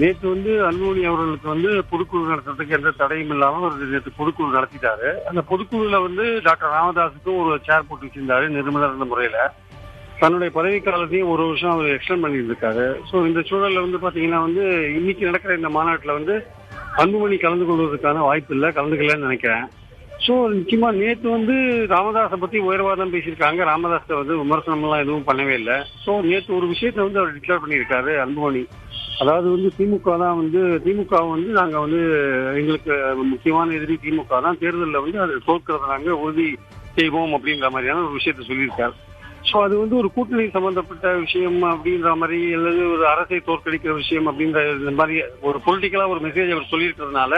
நேற்று வந்து அன்புமணி அவர்களுக்கு வந்து பொதுக்குழு நடத்துறதுக்கு எந்த தடையும் இல்லாம அவர் நேற்று பொதுக்குழு நடத்திட்டாரு. அந்த பொதுக்குழுல வந்து டாக்டர் ராமதாஸுக்கும் ஒரு சேர் போட்டு வச்சிருந்தாரு நிர்மலா இருந்த முறையில. தன்னுடைய பதவி காலத்தையும் ஒரு வருஷம் அவர் எக்ஸ்டெண்ட் பண்ணிட்டு ஸோ இந்த சூழல்ல வந்து பாத்தீங்கன்னா வந்து இன்னைக்கு நடக்கிற இந்த மாநாட்டில் வந்து அன்புமணி கலந்து கொள்வதற்கான வாய்ப்பு இல்லை கலந்துக்கலன்னு நினைக்கிறேன். ஸோ நிச்சயமா நேற்று வந்து ராமதாஸை பத்தி உயர்வாதம் பேசியிருக்காங்க. ராமதாஸை வந்து விமர்சனம்லாம் எதுவும் பண்ணவே இல்லை. ஸோ நேற்று ஒரு விஷயத்த வந்து அவர் டிக்ளேர் பண்ணியிருக்காரு அன்புமணி. அதாவது வந்து திமுக தான் வந்து திமுக வந்து நாங்க வந்து எங்களுக்கு முக்கியமான எதிரி திமுக தான். தேர்தலில் வந்து அது தோற்கிறத நாங்க உறுதி செய்வோம் அப்படின்ற மாதிரியான ஒரு விஷயத்த சொல்லியிருக்காரு. ஸோ அது வந்து ஒரு கூட்டணி சம்பந்தப்பட்ட விஷயம் அப்படின்ற மாதிரி அல்லது ஒரு அரசை தோற்கடிக்கிற விஷயம் அப்படின்ற இந்த மாதிரி ஒரு பொலிட்டிக்கலா ஒரு மெசேஜ் அவர் சொல்லியிருக்கிறதுனால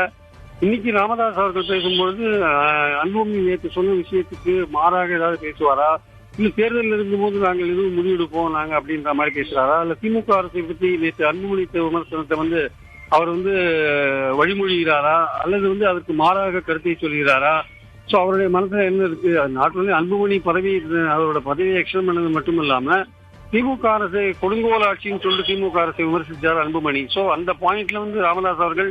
இன்னைக்கு ராமதாஸ் அவர்கள் பேசும்பொழுது அஹ், அன்புமணி நேற்று சொன்ன விஷயத்துக்கு மாறாக ஏதாவது பேசுவாரா? இல்ல தேர்தலில் இருந்தபோது நாங்கள் எதுவும் முடிவெடுப்போம் நாங்க அப்படின்ற மாதிரி பேசுறாரா? இல்ல திமுக அரசை பத்தி நேற்று அன்புமணி விமர்சனத்தை வந்து அவர் வந்து வழிமொழிகிறாரா? அல்லது வந்து அதற்கு மாறாக கருத்தை சொல்கிறாரா? சோ அவருடைய மனசுல என்ன இருக்கு? நாட்டில் அன்புமணி பதவி அவரோட பதவியை எக்ஸ்டன் பண்ணது மட்டும் இல்லாம திமுக அரசை கொடுங்கோல் ஆட்சின்னு சொல்லிட்டு திமுக அரசை விமர்சிச்சார் அன்புமணி. சோ அந்த பாயிண்ட்ல வந்து ராமதாஸ் அவர்கள்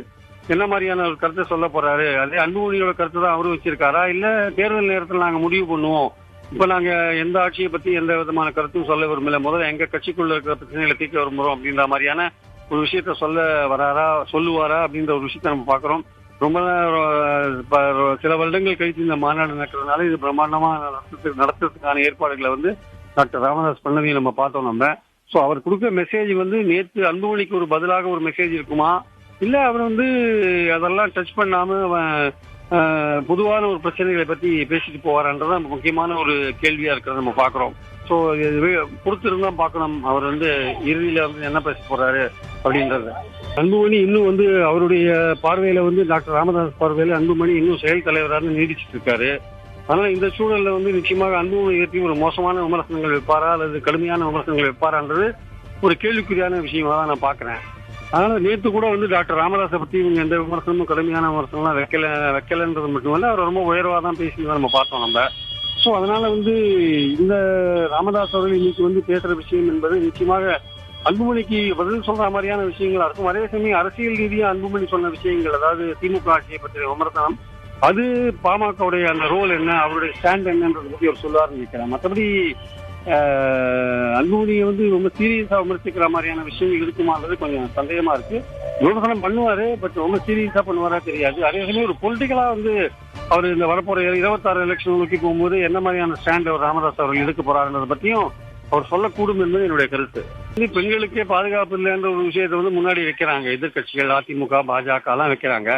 என்ன மாதிரியான ஒரு கருத்தை சொல்ல போறாரு? அதே அன்புமணியோட கருத்தை தான் அவரும் வச்சிருக்காரா? இல்ல தேர்தல் நேரத்தில் நாங்க முடிவு பண்ணுவோம். இப்ப நாங்க எந்த ஆட்சியை பத்தி எந்த விதமான கருத்தும் சொல்ல விரும்பல. முதல்ல எங்க கட்சிக்குள்ள இருக்கிற பிரச்சனைகளை தீர்க்க விரும்புறோம் அப்படின்ற மாதிரியான ஒரு விஷயத்த சொல்ல வராரா சொல்லுவாரா அப்படின்ற ஒரு விஷயத்த நம்ம பாக்குறோம். ரொம்ப சில வருடங்கள் கழித்து இந்த மாநாடு நடக்கிறதுனால இது பிரம்மாண்டமா நடத்துறதுக்கு நடத்துறதுக்கான ஏற்பாடுகளை வந்து டாக்டர் ராமதாஸ் பண்ணதையும் நம்ம பார்த்தோம் நம்ம. சோ அவர் கொடுக்க மெசேஜ் வந்து நேற்று அன்புமணிக்கு ஒரு பதிலாக ஒரு மெசேஜ் இருக்குமா? இல்ல அவர் வந்து அதெல்லாம் டச் பண்ணாம அவன், பொதுவான ஒரு பிரச்சனைகளை பத்தி பேசிட்டு போவாரன்றது நம்ம முக்கியமான ஒரு கேள்வியா இருக்கிறத நம்ம பாக்குறோம். சோ பொறுத்திருந்தா பார்க்கணும். அவர் வந்து இறுதியில வந்து என்ன பேச போறாரு அப்படின்றது. அன்புமணி இன்னும் வந்து அவருடைய பார்வையில வந்து டாக்டர் ராமதாஸ் பார்வையில அன்புமணி இன்னும் செயல் தலைவராக நீடிச்சிட்டு இருக்காரு. அதனால இந்த சூழல்ல வந்து நிச்சயமாக அன்புமணி பற்றி ஒரு மோசமான விமர்சனங்கள் வைப்பாரா அல்லது கடுமையான விமர்சனங்கள் வைப்பாரான்றது ஒரு கேள்விக்குறியான விஷயமா தான் நான் பாக்குறேன். அதனால நேத்து கூட வந்து டாக்டர் ராமதாஸை பத்தி இவங்க எந்த விமர்சனமும் கடுமையான விமர்சனம்லாம் வைக்கல வைக்கலன்றது மட்டுமல்ல அவர் ரொம்ப உயர்வா தான் பேசினதை நம்ம பார்த்தோம் நம்ம. சோ அதனால வந்து இந்த ராமதாஸ் அவர்கள் இன்னைக்கு வந்து பேசுற விஷயம் என்பது நிச்சயமாக அன்புமணிக்கு பதில் சொல்ற மாதிரியான விஷயங்களா இருக்கும் அதே சமயம் அரசியல் ரீதியா அன்புமணி சொன்ன விஷயங்கள் அதாவது திமுக ஆட்சியை பற்றிய விமர்சனம் அது பாமகவுடைய அந்த ரோல் என்ன அவருடைய ஸ்டாண்ட் என்னன்றதை பத்தி அவர் சொல்லுவார்னு நினைக்கிறேன். மற்றபடி ஆஹ், வந்து ரொம்ப சீரியஸா விமர்சிக்கிற மாதிரியான விஷயங்கள் இருக்குமான்றது கொஞ்சம் சந்தேகமா இருக்கு. விமர்சனம் பண்ணுவாரு பட் ரொம்ப சீரியஸா பண்ணுவாரா தெரியாது. அதே சமயம் ஒரு பொலிட்டிக்கலா வந்து அவர் இந்த வரப்போற இருபத்தாறு எலெக்ஷன் நோக்கி போகும்போது என்ன மாதிரியான ஸ்டாண்ட் அவர் ராமதாஸ் அவர்கள் எடுக்க போறாருன்றதை பத்தியும் அவர் சொல்லக்கூடும் என்பது என்னுடைய கருத்து. பெண்களுக்கே பாதுகாப்பு இல்லைன்ற ஒரு விஷயத்தை வந்து முன்னாடி வைக்கிறாங்க. எதிர்க்கட்சிகள் அதிமுக பாஜக எல்லாம் வைக்கிறாங்க.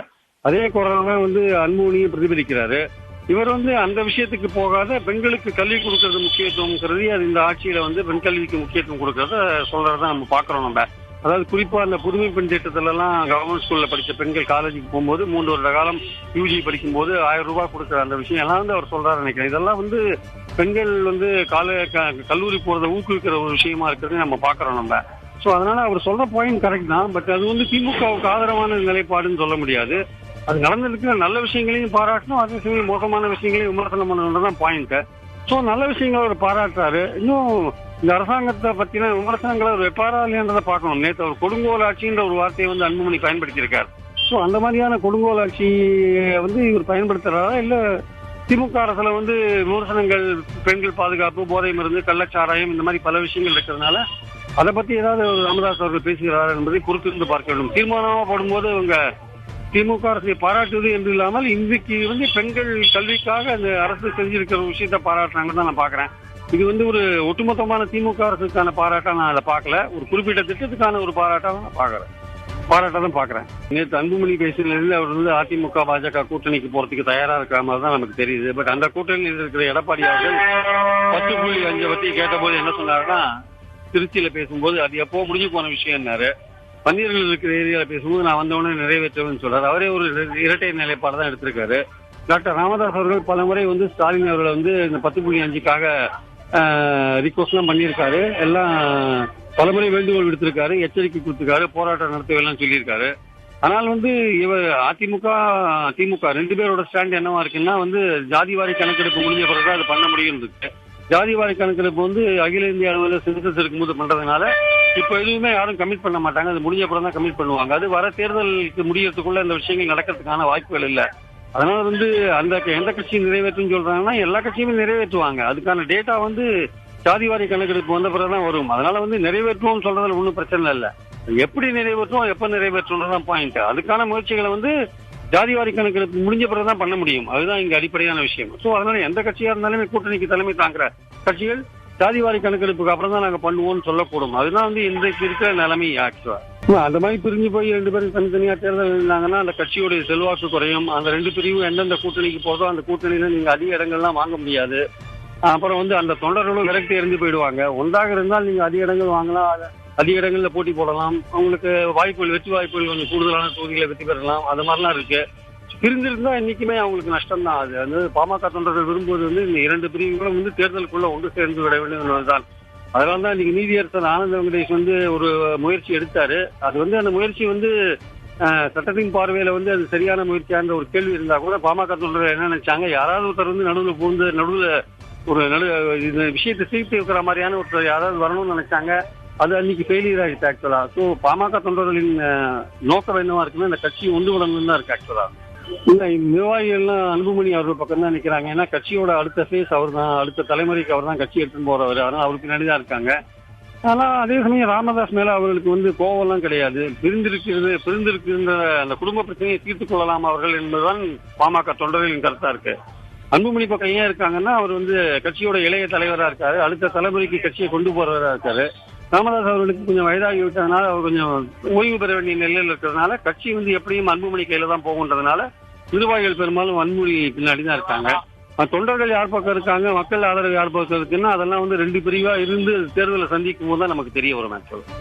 அதே குரல் வந்து அன்புமணியும் பிரதிபலிக்கிறாரு. இவர் வந்து அந்த விஷயத்துக்கு போகாத பெண்களுக்கு கல்வி கொடுக்கறது முக்கியத்துவம் கருதி அது இந்த ஆட்சியில வந்து பெண் கல்விக்கு முக்கியத்துவம் கொடுக்கறத சொல்றத நம்ம பாக்குறோம் நம்ம. அதாவது குறிப்பா அந்த புதுமை பெண் திட்டத்துல எல்லாம் கவர்மெண்ட் ஸ்கூல்ல படிச்ச பெண்கள் காலேஜுக்கு போகும்போது மூன்று வருட காலம் யூஜி படிக்கும்போது ஆயிரம் ரூபாய் கொடுக்குற அந்த விஷயம் எல்லாம் வந்து அவர் சொல்றாரு நினைக்கிறேன். இதெல்லாம் வந்து பெண்கள் வந்து கால க- கல்லூரி போறதை ஊக்குவிக்கிற ஒரு விஷயமா இருக்கிறது நம்ம பாக்குறோம் நம்ம. சோ அதனால அவர் சொல்ற பாயிண்ட் கரெக்ட் தான். பட் அது வந்து திமுகவுக்கு ஆதரவான நிலைப்பாடுன்னு சொல்ல முடியாது. அது நடந்திருக்கிற நல்ல விஷயங்களையும் பாராட்டணும் அதே சமயம் மோசமான விஷயங்களையும் விமர்சனம் பண்ணணும்ன்றதான் பாயிண்ட் சோ நல்ல விஷயங்களை அவர் பாராட்டுறாரு. இன்னும் இந்த அரசாங்கத்தை பத்தின விமர்சனங்களை அவர் வைப்பாரா இல்லையன்றதை பார்க்கணும். நேற்று அவர் கொடுங்கோல் ஆட்சின்ற ஒரு வார்த்தையை வந்து அன்புமணி பயன்படுத்தியிருக்கார். சோ அந்த மாதிரியான கொடுங்கோல் ஆட்சியை வந்து இவர் பயன்படுத்துறாரா? இல்ல திமுக அரசுல வந்து விமர்சனங்கள் பெண்கள் பாதுகாப்பு போதை மருந்து கள்ளச்சாராயம் இந்த மாதிரி பல விஷயங்கள் இருக்கிறதுனால அதை பத்தி ஏதாவது ஒரு ராமதாஸ் அவர்கள் பேசுகிறார் என்பதை பொறுத்திருந்து பார்க்க வேண்டும். தீர்மானமா போடும்போது அவங்க திமுக அரசை பாராட்டுவது என்று இல்லாமல் இன்றைக்கு வந்து பெண்கள் கல்விக்காக அந்த அரசு செஞ்சிருக்கிற ஒரு பாராட்டுறாங்கன்னு தான் நான் பாக்குறேன் இது வந்து ஒரு ஒட்டுமொத்தமான திமுக அரசுக்கான பாராட்டா நான் அதை பார்க்கல. ஒரு குறிப்பிட்ட திட்டத்துக்கான ஒரு பாராட்டா நான் பாக்குறேன் பாராட்டா தான் பாக்குறேன் நேற்று அன்புமணி பேசினதில் அவர் வந்து அதிமுக பாஜக கூட்டணிக்கு போறதுக்கு தயாரா இருக்கிற மாதிரி தான் நமக்கு தெரியுது. பட் அந்த கூட்டணியில் இருக்கிற எடப்பாடி அவர்கள் பத்து புள்ளி அஞ்சு பத்தி கேட்டபோது என்ன சொன்னாருன்னா திருச்சியில பேசும்போது அது எப்போ முடிஞ்சு போன விஷயம்னாரு. பன்னீர்கள் இருக்கிற ஏரியாவில் பேசும்போது நான் வந்தவொடனே நிறைவேற்றுவேன்னு சொல்றாரு. அவரே ஒரு இரட்டை நிலைப்பாடு தான் எடுத்திருக்காரு. டாக்டர் ராமதாஸ் அவர்கள் பல முறை வந்து ஸ்டாலின் அவர்களை வந்து இந்த பத்து புள்ளி அஞ்சுக்காக ரிக்வஸ்ட்லாம் பண்ணியிருக்காரு. எல்லாம் பலமுறை வேண்டுகோள் விடுத்திருக்காரு எச்சரிக்கை கொடுத்திருக்காரு போராட்டம் நடத்தவெல்லாம் சொல்லியிருக்காரு. ஆனால் வந்து இவர் அதிமுக திமுக ரெண்டு பேரோட ஸ்டாண்ட் என்னவா இருக்குன்னா வந்து ஜாதிவாரி கணக்கெடுப்பு முடிஞ்ச பிறகு அது பண்ண முடியும் இருக்கு. ஜாதிவாரி கணக்கெடுப்பு வந்து அகில இந்திய அளவில் சென்சஸ் இருக்கும்போது பண்றதுனால இப்போ எதுவுமே யாரும் கமிட் பண்ண மாட்டாங்க. அது முடிஞ்ச அப்புறம் தான் கமிட் பண்ணுவாங்க. அது வர தேர்தலுக்கு முடியறதுக்குள்ள இந்த விஷயங்கள் நடக்கிறதுக்கான வாய்ப்புகள் இல்லை. அதனால வந்து அந்த எந்த கட்சி நிறைவேற்றும் சொல்றாங்கன்னா எல்லா கட்சியுமே நிறைவேற்றுவாங்க. அதுக்கான டேட்டா வந்து ஜாதிவாரி கணக்கெடுப்பு வந்த பிறகுதான் வரும். அதனால வந்து நிறைவேற்றுவோம் சொல்றதுல ஒன்றும் பிரச்சனை இல்லை. எப்படி நிறைவேற்றுவோம் எப்ப நிறைவேற்றும்ன்றதான் பாயிண்ட் அதுக்கான முயற்சிகளை வந்து ஜாதிவாரி கணக்கெடுப்பு முடிஞ்ச பிறகு தான் பண்ண முடியும். அதுதான் இங்க அடிப்படையான விஷயம். ஸோ அதனால எந்த கட்சியா இருந்தாலுமே கூட்டணிக்கு தலைமை தாங்குற கட்சிகள் ஜாதிவாரி கணக்கெடுப்புக்கு அப்புறம் தான் நாங்க பண்ணுவோம்னு சொல்லக்கூடும். அதுதான் வந்து இன்றைக்கு இருக்கிற நிலைமை ஆக்சுவலா அந்த மாதிரி பிரிஞ்சு போய் ரெண்டு பேரும் தனித்தனியா தேர்தல் இருந்தாங்கன்னா அந்த கட்சியுடைய செல்வாக்கு குறையும். அந்த ரெண்டு பிரிவும் எந்தெந்த கூட்டணிக்கு போதோ அந்த கூட்டணியில நீங்க அதிக இடங்கள்லாம் வாங்க முடியாது. அப்புறம் வந்து அந்த தொண்டர்களும் விரக்தி எரிஞ்சு போயிடுவாங்க. ஒன்றாக இருந்தால் நீங்க அதிக இடங்கள் வாங்கலாம் அதிக இடங்கள்ல போட்டி போடலாம். உங்களுக்கு வாய்ப்புகள் வெற்றி வாய்ப்புகள் கொஞ்சம் கூடுதலான தொகுதிகளை வெற்றி பெறலாம். அது மாதிரிலாம் இருக்கு. பிரிந்திருந்தா இன்னைக்குமே அவங்களுக்கு நஷ்டம் தான். அது வந்து பாமக தொண்டர்கள் விரும்புவது வந்து இந்த இரண்டு பிரிவுகளும் வந்து தேர்தலுக்குள்ள ஒன்று சேர்ந்து விட வேண்டும் என்பதுதான். அதனால தான் இன்னைக்கு நீதியரசர் ஆனந்த வெங்கடேஷ் வந்து ஒரு முயற்சி எடுத்தாரு. அது வந்து அந்த முயற்சி வந்து சட்டத்தின் பார்வையில வந்து அது சரியான முயற்சியான்ற ஒரு கேள்வி இருந்தா கூட பாமக தொண்டர்கள் என்ன நினைச்சாங்க? யாராவது ஒருத்தர் வந்து நடுவில் பூந்து நடுவில் ஒரு நடு இந்த விஷயத்தை சீர்த்து வைக்கிற மாதிரியான ஒருத்தர் யாராவது வரணும்னு நினைச்சாங்க அது அன்னைக்கு ஃபெயிலியர் ஆயிடுச்சு ஆக்சுவலா ஸோ பாமக தொண்டர்களின் நோக்கம் என்னவா இருக்குன்னா இந்த கட்சி ஒன்று விடணும் தான் இருக்கு ஆக்சுவலா இல்ல நிர்வாகிகள்லாம் அன்புமணி அவர்கள் பக்கம் தான் நிக்கிறாங்க. ஏன்னா கட்சியோட அடுத்த ஃபேஸ் அவர் தான் அடுத்த தலைமுறைக்கு அவர் தான் கட்சி எடுத்துன்னு போறவர். அதனால அவருக்கு பின்னாடி தான் இருக்காங்க. ஆனா அதே சமயம் ராமதாஸ் மேல அவர்களுக்கு வந்து கோவம்லாம் கிடையாது. பிரிந்திருக்கிறது பிரிந்திருக்கின்ற அந்த குடும்ப பிரச்சனையை தீர்த்துக் கொள்ளலாம் அவர்கள் என்பதுதான் பாமக தொண்டர்களின் கருத்தா இருக்கு. அன்புமணி பக்கம் ஏன் இருக்காங்கன்னா அவர் வந்து கட்சியோட இளைய தலைவரா இருக்காரு. அடுத்த தலைமுறைக்கு கட்சியை கொண்டு போறவரா இருக்காரு. ராமதாஸ் அவர்களுக்கு கொஞ்சம் வயதாகி விட்டதுனால அவர் கொஞ்சம் ஓய்வு பெற வேண்டிய நிலையில் இருக்கிறதுனால கட்சி வந்து எப்படியும் அன்புமணி கையில தான் போகுன்றதுனால நிர்வாகிகள் பெரும்பாலும் அன்புமணி பின்னாடி தான் இருக்காங்க. தொண்டர்கள் யார் பக்கம் இருக்காங்க மக்கள் ஆதரவு யார் பக்கம் இருக்குன்னா அதெல்லாம் வந்து ரெண்டு பிரிவா இருந்து தேர்தலை சந்திக்கும் போது தான் நமக்கு தெரிய வரும் ஆக்சுவலா